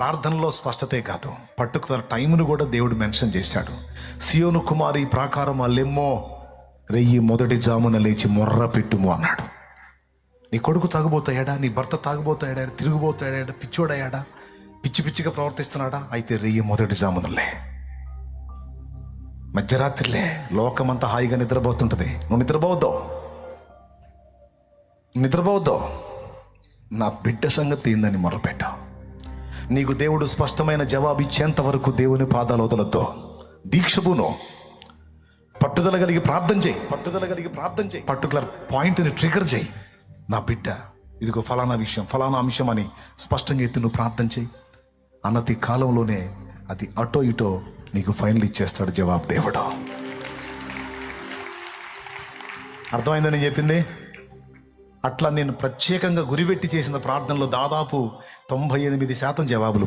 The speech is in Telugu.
ప్రార్థనలో స్పష్టతే కాదు. పట్టుకున్న టైంను కూడా దేవుడు మెన్షన్ చేశాడు. సియోను కుమారి ప్రాకారం అల్లెమ్మో రెయ్యి మొదటి జామున లేచి మొర్ర పెట్టుము అన్నాడు. నీ కొడుకు తాగుబోతాయాడా? నీ భర్త తాగుబోతాయాడా? తిరిగిపోతాడా పిచ్చోడయ్యాడా పిచ్చి పిచ్చిగా ప్రవర్తిస్తున్నాడా? అయితే రెయ్యి మొదటి జామునలే. మధ్యరాత్రిలే. లోకమంతా హాయిగా నిద్రపోతుంటుంది. నువ్వు నిద్రపోవద్దు. నిద్రపోవద్దు. నా బిడ్డ సంగతి ఏందని మొరపెట్టావు నీకు దేవుడు స్పష్టమైన జవాబు ఇచ్చేంత వరకు దేవుని పాదాలు వదలొద్దు. దీక్షపును పట్టుదల కలిగి ప్రార్థన చేయి. పట్టుదల కలిగి ప్రార్థన చేయి. పర్టికులర్ పాయింట్ని ట్రిగర్ చేయి. నా బిడ్డ ఇదిగో ఫలానా విషయం ఫలానా అంశం అని స్పష్టంగా ఎత్తి నువ్వు ప్రార్థన చేయి. అన్నతి కాలంలోనే అది అటో ఇటో నీకు ఫైనల్ ఇచ్చేస్తాడు జవాబు దేవుడు. అర్థమైందని చెప్పింది? అట్లా నేను ప్రత్యేకంగా గురిపెట్టి చేసిన ప్రార్థనలో దాదాపు తొంభై ఎనిమిది శాతం జవాబులు.